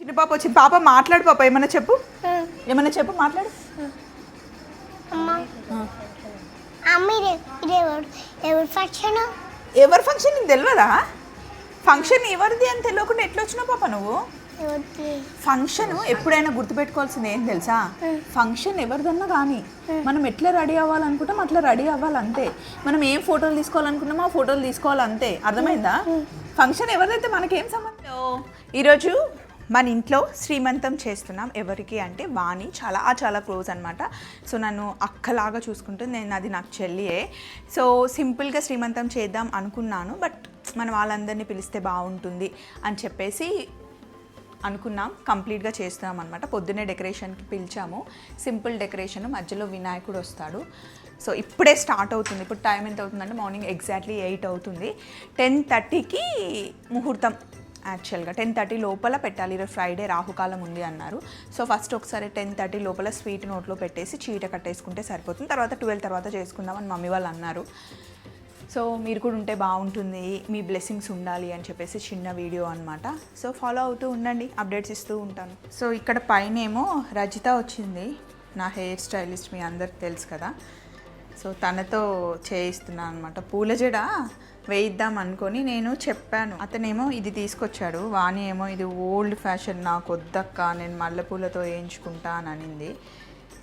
చిన్న పాప వచ్చింది పాప మాట్లాడు పాప ఏమన్నా చెప్పు. ఏమన్నా చెప్పు మాట్లాడు. ఎవరు ఫంక్షన్ ఎవరి ఫంక్షన్ నీకు తెలియదా ఫంక్షన్ ఎవరిది అని తెలియకుండా ఎట్లా వచ్చినావు పాప నువ్వు? ఫంక్షన్ ఎప్పుడైనా గుర్తుపెట్టుకోవాల్సింది ఏం తెలుసా? ఫంక్షన్ ఎవరిదన్నా కానీ మనం ఎట్లా రెడీ అవ్వాలనుకుంటాం అట్లా రెడీ అవ్వాలి అంతే మనం ఏం ఫోటోలు తీసుకోవాలనుకున్నామో ఆ ఫోటోలు తీసుకోవాలి అంతే అర్థమైందా ఫంక్షన్ ఎవరిదైతే మనకేం సంబంధం? ఈరోజు మన ఇంట్లో శ్రీమంతం చేస్తున్నాం ఎవరికి అంటే వాణి. చాలా చాలా క్లోజ్ అనమాట సో నన్ను అక్కలాగా చూసుకుంటుంది నేను అది నాకు చెల్లియే. సో సింపుల్గా శ్రీమంతం చేద్దాం అనుకున్నాను బట్ మనం వాళ్ళందరినీ పిలిస్తే బాగుంటుంది అని చెప్పేసి అనుకున్నాం. కంప్లీట్గా చేస్తున్నాం అనమాట పొద్దున్నే డెకరేషన్కి పిలిచాము. Simple decoration. మధ్యలో వినాయకుడు వస్తాడు. సో ఇప్పుడే స్టార్ట్ అవుతుంది. ఇప్పుడు టైం ఎంత అవుతుందంటే మార్నింగ్ ఎగ్జాక్ట్లీ ఎయిట్ అవుతుంది. టెన్ థర్టీకి ముహూర్తం. యాక్చువల్గా టెన్ థర్టీ లోపల పెట్టాలి. ఈరోజు ఫ్రైడే రాహుకాలం ఉంది అన్నారు. సో ఫస్ట్ ఒకసారి టెన్ థర్టీ లోపల స్వీట్ నోట్లో పెట్టేసి చీట కట్టేసుకుంటే సరిపోతుంది. తర్వాత ట్వెల్వ్ తర్వాత చేసుకుందామని మమ్మీ వాళ్ళు అన్నారు. సో మీరు కూడా ఉంటే బాగుంటుంది. మీ బ్లెస్సింగ్స్ ఉండాలి అని చెప్పేసి చిన్న వీడియో అనమాట సో ఫాలో అవుతూ ఉండండి. అప్డేట్స్ ఇస్తూ ఉంటాను. సో ఇక్కడ పైన ఏమో రజిత వచ్చింది. నా హెయిర్ స్టైలిస్ట్ మీ అందరికి తెలుసు కదా. సో తనతో చేయిస్తున్నాను అనమాట పూల జడ వేయిద్దాం అనుకొని నేను చెప్పాను. అతనేమో ఇది తీసుకొచ్చాడు. వాణి ఏమో ఇది ఓల్డ్ ఫ్యాషన్ నాకు వద్దక్క నేను మల్లెపూలతో వేయించుకుంటా అని అనింది.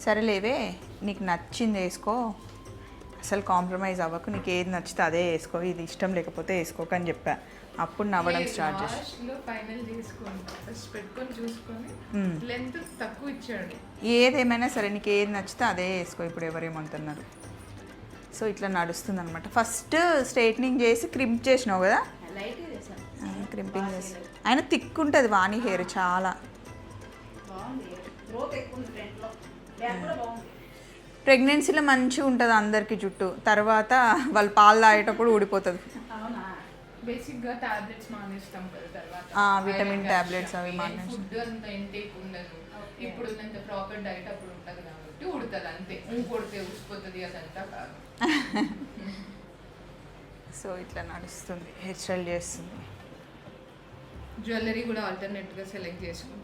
సరేలేవే నీకు నచ్చింది వేసుకో. అసలు కాంప్రమైజ్ అవ్వకు నీకు ఏది నచ్చితే అదే వేసుకో ఇది ఇష్టం లేకపోతే వేసుకోక అని చెప్పా. అప్పుడు నవ్వడం స్టార్ట్ చేసి ఏదేమైనా సరే నీకు ఏది నచ్చితే అదే వేసుకో. ఇప్పుడు ఎవరేమంటున్నారు? సో ఇట్లా నడుస్తుంది అనమాట ఫస్ట్ స్ట్రైట్నింగ్ చేసి క్రింప్ చేసినావు కదా? క్రింపింగ్ చేసి. ఆయన థిక్ ఉంటుంది వాణి హెయిర్ చాలా. ప్రెగ్నెన్సీలో మంచిగా ఉంటుంది అందరికీ జుట్టు. తర్వాత వాళ్ళు పాలు తాగేటప్పుడు ఊడిపోతుంది. బేసిక్గా టాబ్లెట్స్ మానేస్తాం కదా తర్వాత. ఆ, విటమిన్ టాబ్లెట్స్ అవి మానేస్తాం. ఫుడ్ అంత ఇంటేక్ ఉండదు. ఇప్పుడు ప్రాపర్ డైట్ అప్పుడు ఉండదు కాబట్టి ఉడుతుంది అంతే. ఊ కొడితే ఊసిపోతుంది అదంతా కాదు. సో ఇట్లా నడుస్తుంది. హెయిర్ స్టైల్ చేస్తుంది. జ్యువెలరీ కూడా ఆల్టర్నేట్గా సెలెక్ట్ చేసుకుంటాం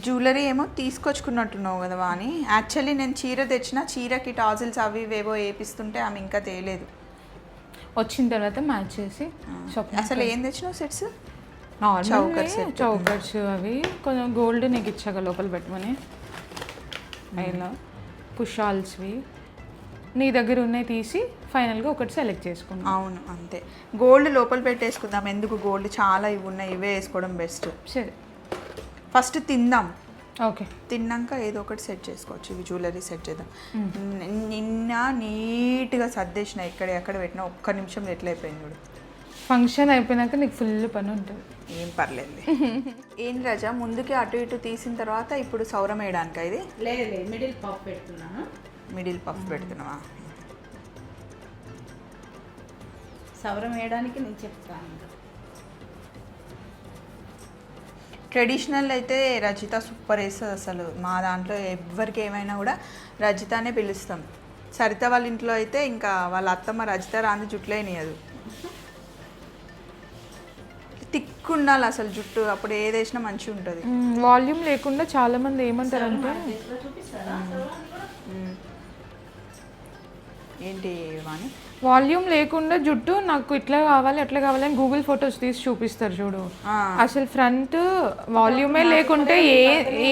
జ్యువెలరీ ఏమో తీసుకొచ్చుకున్నట్టున్నావు కదా వాణి. యాక్చువల్లీ నేను చీర తెచ్చిన చీరకి టాజిల్స్ అవి ఇవేవో వేపిస్తుంటే ఆమె ఇంకా తేలేదు. వచ్చిన తర్వాత మ్యాచ్ చేసి షాపింగ్ అసలు ఏం తెచ్చినావు sets? Normal choker set. Chokers అవి. కొంచెం గోల్డ్ నీకు ఇచ్చాక లోపల పెట్టమని. అయినా పుషాల్స్వి నీ దగ్గర ఉన్నాయి తీసి ఫైనల్గా ఒకటి సెలెక్ట్ చేసుకున్నాం అవును అంతే. గోల్డ్ లోపల పెట్టేసుకుందాం. ఎందుకు గోల్డ్? చాలా ఇవి ఉన్నాయి ఇవే వేసుకోవడం బెస్ట్. సరే. ఫస్ట్ తిందాం. ఓకే. తిన్నాక ఏదో ఒకటి సెట్ చేసుకోవచ్చు. ఇవి జ్యువెలరీ సెట్ చేద్దాం. నిన్న- నీట్గా సర్దేసిన ఇక్కడ ఎక్కడ పెట్టినా ఒక్క నిమిషం ఎట్లా అయిపోయింది చూడు. ఫంక్షన్ అయిపోయినాక నీకు ఫుల్ పని ఉంటుంది. ఏం పర్లేదు ఏం రాజా ముందుకి అటు ఇటు తీసిన తర్వాత ఇప్పుడు సౌరం వేయడానిక ఇది? లేదు లేదు మిడిల్ పఫ్ పెడుతున్నాను. మిడిల్ పఫ్ పెడుతున్నావా? సవరం వేయడానికి నేను చెప్తాను ట్రెడిషనల్ అయితే రజిత సూపర్ వేస్తుంది అసలు. మా దాంట్లో ఎవరికి ఏమైనా కూడా రజితానే పిలుస్తాం. సరిత వాళ్ళ ఇంట్లో అయితే ఇంకా వాళ్ళ అత్తమ్మ రజిత రాంది జుట్లేనియదు థిక్ ఉండాలి అసలు జుట్టు అప్పుడు ఏది వేసినా మంచిగా ఉంటుంది. వాల్యూమ్ లేకుండా చాలా మంది ఏమంటారంటే ఏంటి వాణి? వాల్యూమ్ లేకుండా జుట్టు నాకు ఇట్లా కావాలి అట్లా కావాలి అని గూగుల్ ఫొటోస్ తీసి చూపిస్తారు చూడు. అసలు ఫ్రంట్ వాల్యూమే లేకుంటే ఏ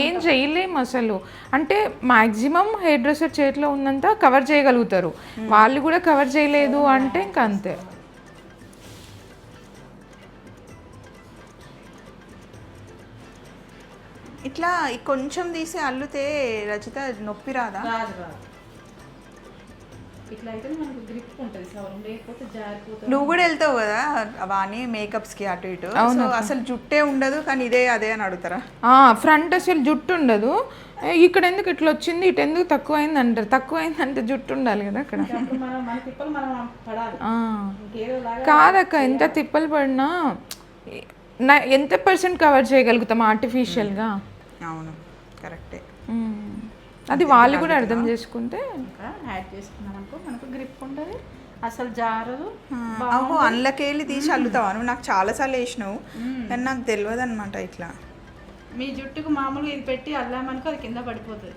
ఏం చేయలేం అసలు. అంటే మాక్సిమం హెయిర్ డ్రెస్సర్ చేతిలో ఉన్నంత కవర్ చేయగలుగుతారు. వాళ్ళు కూడా కవర్ చేయలేదు అంటే ఇంకా అంతే. ఇట్లా కొంచెం తీసి అల్లుతే రజిత నొప్పి రాదా? రాదు రాదు. ఇట్లా అయితే మనకు గ్రిప్ ఉంటుంది సవరం లేకపోతే జారిపోతుంది. నువ్వు కూడా వెళ్తావు కదా వాణి మేకప్స్కి అటు ఇటు? సో అసలు జుట్టే ఉండదు కానీ ఇదే అదే అని అడుగుతారా? ఫ్రంట్ అసలు జుట్టు ఉండదు. ఇక్కడ ఎందుకు ఇట్లా వచ్చింది ఇటు ఎందుకు తక్కువ అయింది అంటారు. తక్కువ అయింది అంటే జుట్టు ఉండాలి కదా అక్కడ. అప్పుడు మనం మన తిప్పలు మనం పడాలి. ఆ. ఇంకేదో లాగా కాదక్క ఎంత తిప్పలు పడినా నా ఎంత పర్సెంట్ కవర్ చేయగలుగుతాం ఆర్టిఫిషియల్గా అవును కరెక్టే. అది వాళ్ళు కూడా అర్థం చేసుకుంటే ఇంకా యాడ్ చేసుకున్నాం అనుకో మనకు గ్రిప్ ఉంటుంది అసలు జారదు అహో అందులోకెళ్ళి తీసి అల్లుతావా? నువ్వు నాకు చాలాసార్లు వేసినావు కానీ నాకు తెలియదు అనమాట ఇట్లా. మీ జుట్టుకు మామూలుగా ఇది పెట్టి అల్లామనుకో అది కింద పడిపోతుంది.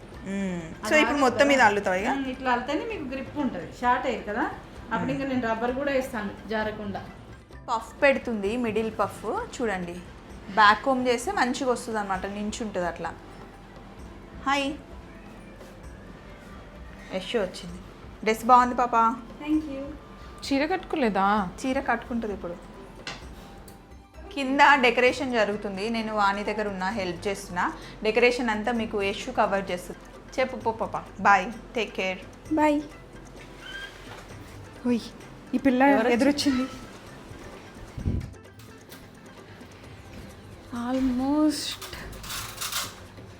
సో ఇప్పుడు మొత్తం మీద అల్లుతావు ఇక? ఇట్లా అల్లితేనే మీకు గ్రిప్ ఉంటుంది షార్ట్ అయ్యి కదా? అప్పుడు ఇంకా నేను రబ్బర్ కూడా వేస్తాను జారకుండా. పఫ్ పెడుతుంది మిడిల్ పఫ్. చూడండి బ్యాక్ హోమ్ చేస్తే మంచిగా వస్తుంది అనమాట నించుంటుంది అట్లా. హాయ్ యశ్ వచ్చింది. డ్రెస్ బాగుంది పాప? థ్యాంక్ యూ చీర కట్టుకోలేదా? చీర కట్టుకుంటుంది ఇప్పుడు. కింద డెకరేషన్ జరుగుతుంది. నేను వాణి దగ్గర ఉన్నా హెల్ప్ చేస్తున్నా. డెకరేషన్ అంతా మీకు యశ్ కవర్ చేస్తుంది. చెప్పు పో పాప. బాయ్ టేక్ కేర్ బాయ్ ఓయ్ ఈ పిల్ల ఎదురొచ్చింది. ఆల్మోస్ట్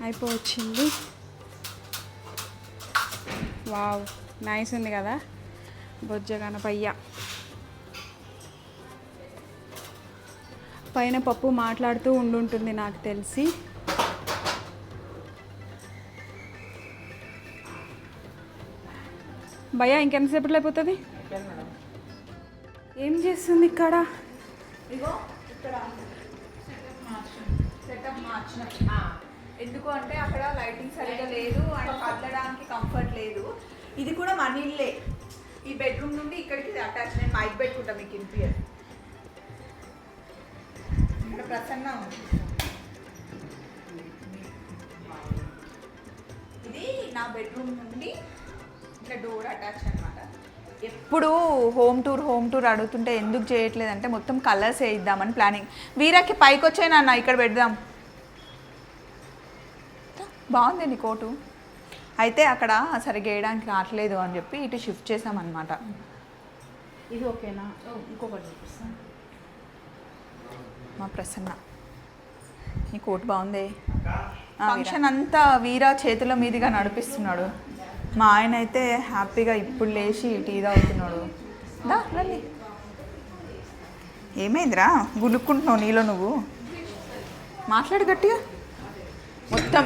అయిపోవచ్చింది. వావ్ నైస్ ఉంది కదా? బొజ్జ గణపయ్య. పైన పప్పు మాట్లాడుతూ ఉండుంటుంది నాకు తెలిసి. భయ్య ఇంకెంతసేపట్లో అయిపోతుంది? ఏం చేస్తుంది ఇక్కడ? ఇగో ఇక్కడ. సెటప్ మార్చిన ఎందుకు అంటే అక్కడ లైటింగ్ సరిగా లేదు అండ్ కదలడానికి కంఫర్ట్ లేదు. ఇది కూడా మన ఇల్లే. ఈ బెడ్రూమ్ నుండి ఇక్కడికి అటాచ్ నేను మైక్ పెట్టుకుంటా మీకు ఇంపియర్ ఇక్కడ ప్రసన్న ఉంది. ఇది నా బెడ్రూమ్ నుండి ఇక్కడ డోర్ అటాచ్ అనమాట ఎప్పుడు హోమ్ టూర్ హోమ్ టూర్ అడుగుతుంటే ఎందుకు చేయట్లేదంటే మొత్తం కలర్స్ వేయిద్దామని ప్లానింగ్ వీరాకి పైకి వచ్చాయి నాన్న ఇక్కడ పెడదాం. బాగుంది నీ కోటు. అయితే అక్కడ సరిగ్గా వేయడానికి రావట్లేదు అని చెప్పి ఇటు షిఫ్ట్ చేసామన్నమాట ఇది ఓకేనా? ఇంకొకటి చూపిస్తాను మా ప్రసన్న. నీ కోటు బాగుంది. ఫంక్షన్ అంతా వీరా చేతుల మీదుగా నడిపిస్తున్నాడు. మా ఆయన అయితే హ్యాపీగా ఇప్పుడు లేచి టీ తాగుతున్నాడు. దా రండి. ఏమైందిరా? గులుక్కుంటున్నావు నీలో నువ్వు? మాట్లాడు గట్టిగా. మొత్తం.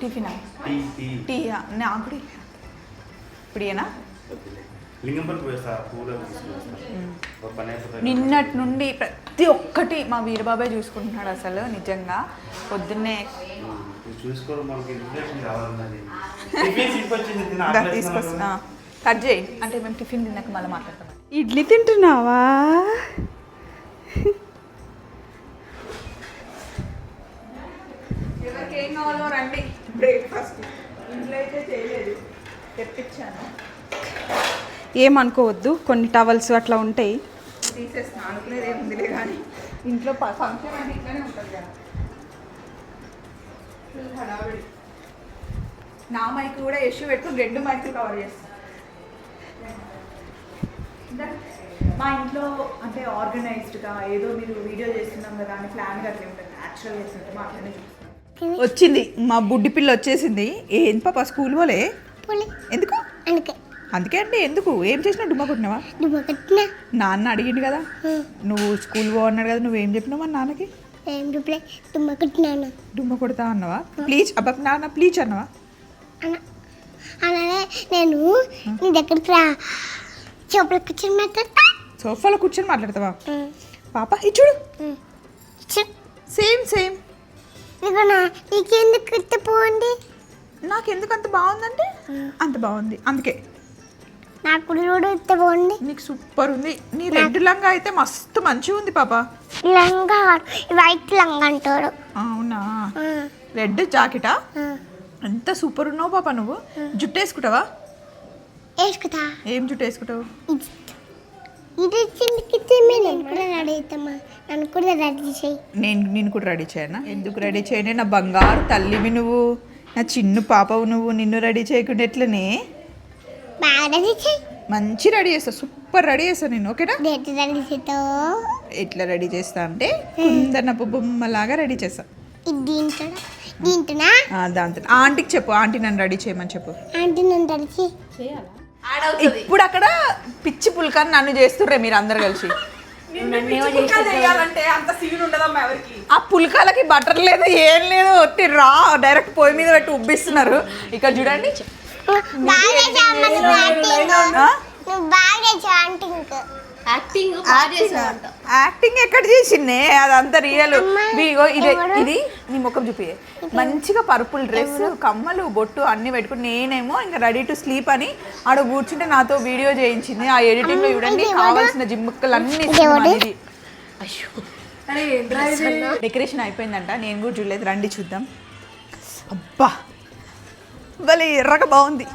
టిఫిన్? Tea tea. టీ నాకు. ఇప్పుడు ఏనా నిన్నటి నుండి ప్రతి ఒక్కటి మా వీరబాబాయ్ చూసుకుంటున్నాడు అసలు నిజంగా. పొద్దున్నే ఇది చూసుకోవడం మనకి ఇన్ఫ్లేషన్ కావాలన్నది. టిఫిన్ తీసుకొచ్చింది తిన దా, తీసుకొస్తా. కట్ చేయి. అంటే మేము టిఫిన్ తిన్నాక మళ్ళీ మాట్లాడతాం. ఇడ్లీ తింటున్నావా? ఏం కావాలో రండి. బ్రేక్ఫాస్ట్ ఇంట్లో అయితే చేయలేదు. తెప్పించాను. ఏమనుకోవద్దు కొన్ని టవల్స్ అట్లా ఉంటాయి. తీసేసిన. అనుకునేది ఏముందిలే కానీ ఇంట్లో ఫంక్షన్ అంటే ఇంట్లోనే ఉంటుంది కదా. హడావిడి. నా మైక్ కూడా యశు పెట్టుకుని రెండు మైకులు కవర్ చేస్తాను మా ఇంట్లో అంటే ఆర్గనైజ్డ్గా ఏదో మీరు వీడియో చేస్తున్నాం కదా అని ప్లాన్గా అట్లే ఉంటుంది న్యాచురల్ చేస్తుంటే మా అట్లనే చూస్తాం వచ్చింది. మా బుడ్డి పిల్ల వచ్చేసింది. ఏం పాప స్కూల్ పోలే? ఎందుకు? అందుకే. అందుకే అంటే ఎందుకు? ఏం చేసినా డుమ్మా కొట్టినావా? నాన్న అడిగిండు కదా. నువ్వు స్కూల్ పో అన్నాడు కదా. నువ్వేం చెప్పినావు మా నాన్నకి? ఏం తుమ్మ కట్టినాను డుమ్మ కొడతా అన్నవా? ప్లీజ్ అబ్బా నాన్న ప్లీజ్ అన్నవా? నేను నీ దగ్గరికి రా. చెప్పులు కూర్చొని మాట్లాడతా. సోఫాలో కూర్చొని మాట్లాడతావా? పాప ఇది చూడు. ఉమ్. చెప్. Same same. ఇదిగోనా నీకెందుకు ఎత్తిపోండి నాకెందుకు అంత బాగుందంటే అంత బాగుంది. అందుకే. నాకు కూడా ఎత్తిపోండి నీకు సూపర్ ఉంది. నీ రెడ్ లంగా అయితే మస్తు మంచిగా ఉంది పాప. లంగా వైట్ లంగా అంటాడు అవునా? రెడ్ జాకెటా. ఎంత సూపర్ ఉన్నావు పాప నువ్వు. జుట్టు వేసుకుంటావా? వేసుకుతా. ఏం జుట్టు వేసుకుంటావు? ఇది నేను కూడా రెడీ అవుతామా? నన్ను కూడా రెడీ చేయి. నేను నేను కూడా రెడీ చేయనా? ఎందుకు రెడీ చేయనే? నా బంగారు తల్లివి నువ్వు నా చిన్ను పాపవు నువ్వు నిన్ను రెడీ చేయకుండా ఎట్లనే? బాగా రెడీ చేయి. మంచి రెడీ చేస్తా సూపర్ రెడీ చేస్తా నేను ఓకేనా? డేట్ రెడీ చేస్తావు? ఎట్లా రెడీ చేస్తా అంటే కుందనపు బొమ్మలాగా రెడీ చేస్తా. ఇది ఆ, దాంతో ఆంటీకి చెప్పు ఆంటీ నన్ను రెడీ చేయమని చెప్పు. ఆంటీ నన్ను రెడీ చేయి. ఇప్పుడు అక్కడ పిచ్చి పుల్కాన్ని నన్ను చేస్తుర్రే మీరు అందరు కలిసి ఆ పుల్కాలకి బటర్ లేదు ఏం లేదు ఒట్టి రా డైరెక్ట్ పొయ్యి మీద పెట్టి ఉబ్బిస్తున్నారు. ఇక్కడ చూడండి. బాగా యాక్టింగ్ యాక్టింగ్ ఎక్కడ చేసిండే? అదంతా రియల్ ఇగో ఇది ఇది నీ ముఖం చూపి మంచిగా పర్పుల్ డ్రెస్ కమ్మలు బొట్టు అన్ని పెట్టుకుని నేనేమో ఇంకా రెడీ టు స్లీప్ అని ఆడ కూర్చుంటే నాతో వీడియో చేయించింది. ఆ ఎడిటింగ్లో చూడండి కావాల్సిన జిమ్ముక్కలు అన్ని ఇది? డెకరేషన్ అయిపోయిందంట. నేను కూడా చూడలేదు. రండి చూద్దాం. అబ్బా! భలే ఎర్రగా బాగుంది.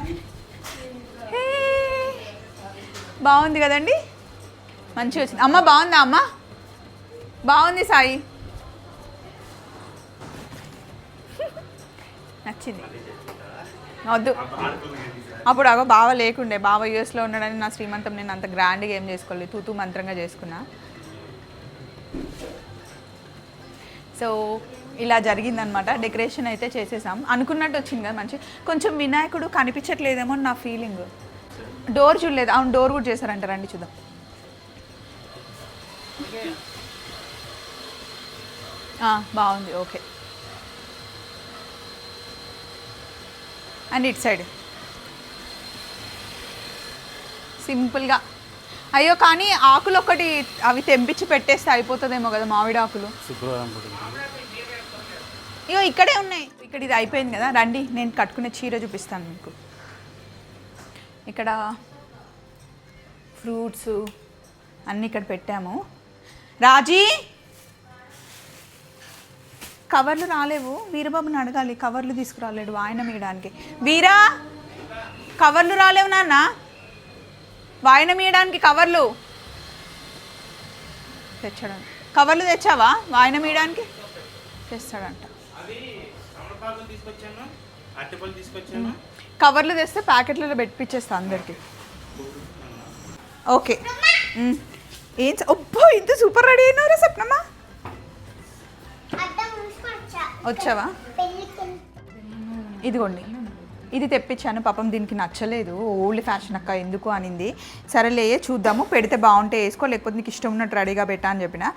బాగుంది కదండి? మంచిగా వచ్చింది. అమ్మ బాగుందా అమ్మ? బాగుంది సాయి. నచ్చింది. వద్దు. అప్పుడు అగో బావ లేకుండే. బావ యూఎస్లో ఉన్నాడని నా శ్రీమంతం నేను అంత గ్రాండ్గా ఏం చేసుకోలేదు. తూతూ మంత్రంగా చేసుకున్నా. సో ఇలా జరిగిందనమాట డెకరేషన్ అయితే చేసేసాం. అనుకున్నట్టు వచ్చింది కదా మంచి. కొంచెం వినాయకుడు కనిపించట్లేదేమో నా ఫీలింగ్ డోర్ చూడలేదు. అవును డోర్ కూడా చేశారంట. రండి చూద్దాం. బాగుంది. ఓకే అండ్ ఇట్ సైడ్ సింపుల్గా అయ్యో కానీ ఆకులు ఒకటి అవి తెంపించి పెట్టేస్తే అయిపోతుందేమో కదా మామిడి ఆకులు. ఇగో ఇక్కడే ఉన్నాయి. ఇక్కడ ఇది అయిపోయింది కదా. రండి నేను కట్టుకునే చీర చూపిస్తాను మీకు. ఇక్కడ ఫ్రూట్స్ అన్నీ ఇక్కడ పెట్టాము. రాజీ? కవర్లు రాలేవు. వీరబాబుని అడగాలి. కవర్లు తీసుకురాలేడు వాయనం వేయడానికి వీరా? కవర్లు రాలేవు నాన్న. వాయనం వేయడానికి కవర్లు. తెచ్చాడు కవర్లు తెచ్చావా? వాయనం వేయడానికి తెస్తాడంట. కవర్లు తెస్తే ప్యాకెట్లలో పెట్టిచ్చేస్తా అందరికి. ఓకే. ఏం అబ్బో ఇంత సూపర్ రెడీ అయినారా వచ్చా. వచ్చావా? ఇదిగోండి. ఇది తెప్పించాను పాపం దీనికి నచ్చలేదు. ఓల్డ్ ఫ్యాషన్ అక్క ఎందుకు అనింది. సరేలే చూద్దాము పెడితే బాగుంటే వేసుకో లేకపోతే నీకు ఇష్టం ఉన్నట్టు రెడీగా పెట్టా అని చెప్పిన.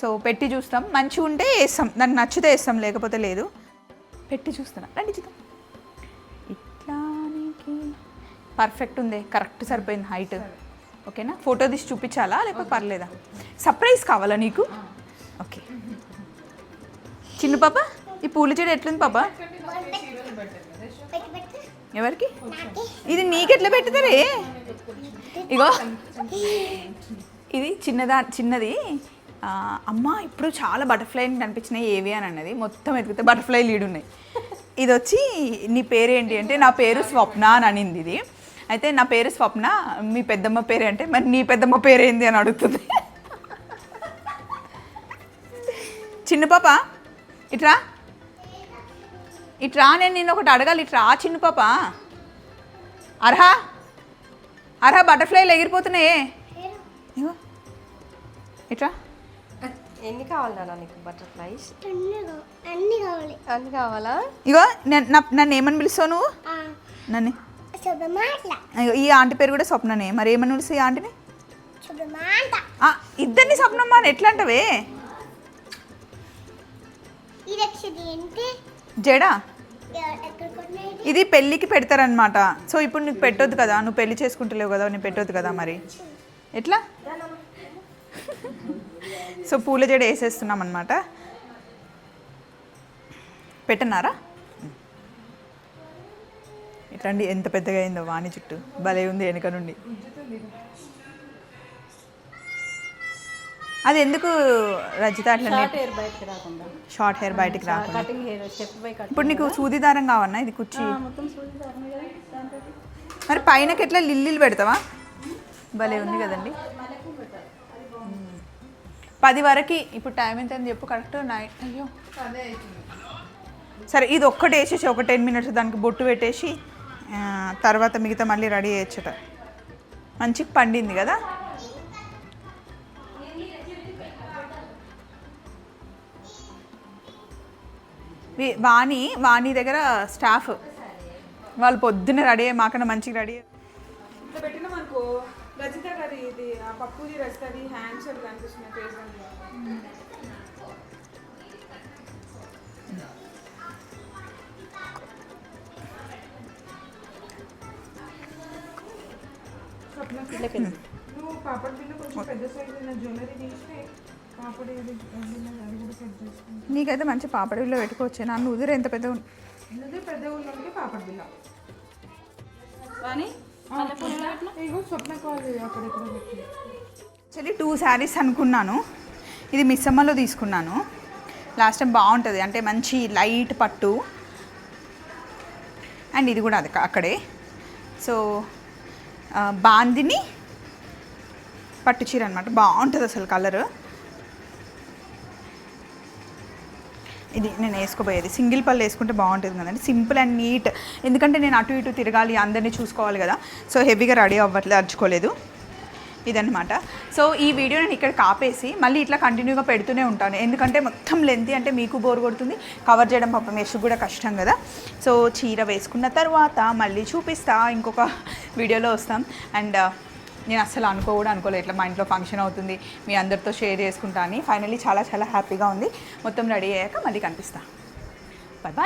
సో పెట్టి చూస్తాం. మంచిగా ఉంటే వేస్తాం. దానికి నచ్చితే వేస్తాం లేకపోతే లేదు. పెట్టి చూస్తున్నా. రండి చూద్దాం. ఇట్లానికి పర్ఫెక్ట్ ఉంది. కరెక్ట్ సరిపోయింది హైట్ ఓకేనా? ఫోటో తీసి చూపించాలా లేకపోతే పర్లేదా? సర్ప్రైజ్ కావాలా నీకు? ఓకే. చిన్న పాప? ఈ పూల చెడు ఎట్లుంది పాప? ఎవరికి? ఇది నీకెట్లా పెట్టుతారే ఇగో. ఇది చిన్నదా చిన్నది. అమ్మ ఇప్పుడు చాలా బటర్ఫ్లై కనిపించినాయి ఏవి అని అన్నది. మొత్తం ఎతికితే బటర్ఫ్లై లీడ్ ఉన్నాయి. ఇది వచ్చి నీ పేరేంటి అంటే నా పేరు స్వప్న అని అనింది ఇది. అయితే నా పేరు స్వప్న మీ పెద్దమ్మ పేరు అంటే మరి నీ పెద్దమ్మ పేరు ఏంది అని అడుగుతుంది. చిన్న పాప ఇట్రా? ఇట్రా నేను నిన్ను ఒకటి అడగాలి ఇట్రా చిన్న పాప. అర్హా? అర్హా బటర్ఫ్లైలు ఎగిరిపోతున్నాయే. ఇగో. ఇట్రా. ఎన్ని కావాలి నాన్న నీకు బటర్ఫ్లైస్? అన్ని కావాలి. అన్ని కావాలి. అన్ని కావాలా? ఇగో నేను నన్ను ఏమని పిలుస్తావు నువ్వు? ఆ, నన్ను ఈ ఆంటీ పేరు కూడా స్వప్ననే. మరి ఏమని ఈ ఆంటీని? ఇద్దరిని స్వప్నమ్మ అని ఎట్లా అంటవే జడా? ఇది పెళ్ళికి పెడతారనమాట సో ఇప్పుడు నీకు పెట్టొద్దు కదా. నువ్వు పెళ్ళి చేసుకుంటలేవు కదా నీకు పెట్టొద్దు కదా మరి. ఎట్లా? సో పూల జడ వేసేస్తున్నాం అనమాట పెట్టన్నారా? ఇట్లాంటి ఎంత పెద్దగా అయిందో వాణి చుట్టూ. భలే ఉంది వెనుక నుండి. అది ఎందుకు రజిత అట్లా షార్ట్ హెయిర్ బయటికి రాకుండా. ఇప్పుడు నీకు సూది దారం కావన్నా? ఇది కుర్చీ. మరి పైనకి ఎట్లా లిల్లీలు పెడతావా? భలే ఉంది కదండి. పది వరకు ఇప్పుడు టైం ఎంత అని చెప్పు కరెక్ట్ నైన్ అయ్యో. సరే ఇది ఒక్కటి వేసేసి ఒక టెన్ మినిట్స్ దానికి బొట్టు పెట్టేసి తర్వాత మిగతా మళ్ళీ రెడీ చేయొచ్చట మంచిగా పండింది కదా? వాణి వాణి దగ్గర స్టాఫ్. వాళ్ళు పొద్దున్న రెడీ అయ్యి మాకన్నా మంచిగా రెడీ ఇట్లా పెట్టినాం అనుకో రజిత గారి ఇది పప్పుది రజితది హ్యాండ్ షేప్ కనిపిస్తుంది ఫేస్ నువ్వు పాపడ్ బిల్ల కొంచెం పెద్ద సైజు ఉన్న జ్యువెలరీ తీసి పాపడ్ ఇది బిల్ల అది కూడా సెట్ చేసుకుంటాం. నీకైతే మంచి పాపడిలో పెట్టుకోవచ్చు. నన్ను ఉదిరు ఎంత పెద్ద పాపడ్ బిల్ల కానీ స్వప్న అక్కడ యాక్చువల్లీ టూ శారీస్ అనుకున్నాను. ఇది మిస్సమ్మలో తీసుకున్నాను. లాస్ట్ టైం బాగుంటుంది. అంటే మంచి లైట్ పట్టు. అండ్ ఇది కూడా అది అక్కడే. సో బాందిని పట్టు చీర అనమాట బాగుంటుంది అసలు కలర్. ఇది నేను వేసుకోబోయేది. సింగిల్ పళ్ళు వేసుకుంటే బాగుంటుంది కదండి. Simple and neat. ఎందుకంటే నేను అటు ఇటు తిరగాలి అందరినీ చూసుకోవాలి కదా. సో హెవీగా రెడీ అవ్వట్లేదు అర్చుకోలేదు. ఇదన్నమాట. సో ఈ వీడియో నేను ఇక్కడ కాపేసి మళ్ళీ ఇట్లా కంటిన్యూగా పెడుతూనే ఉంటాను. ఎందుకంటే మొత్తం లెంత్ అంటే మీకు బోర్ కొడుతుంది. కవర్ చేయడం పాపం యశ్ కూడా కష్టం కదా. సో చీర వేసుకున్న తర్వాత మళ్ళీ చూపిస్తా. ఇంకొక వీడియోలో వస్తాం. అండ్ uh, నేను అస్సలు అనుకో కూడా అనుకోలేదు. ఇట్లా మా ఇంట్లో ఫంక్షన్ అవుతుంది. మీ అందరితో షేర్ చేసుకుంటా అని. ఫైనల్లీ చాలా చాలా హ్యాపీగా ఉంది. మొత్తం రెడీ అయ్యాక మళ్ళీ కనిపిస్తాను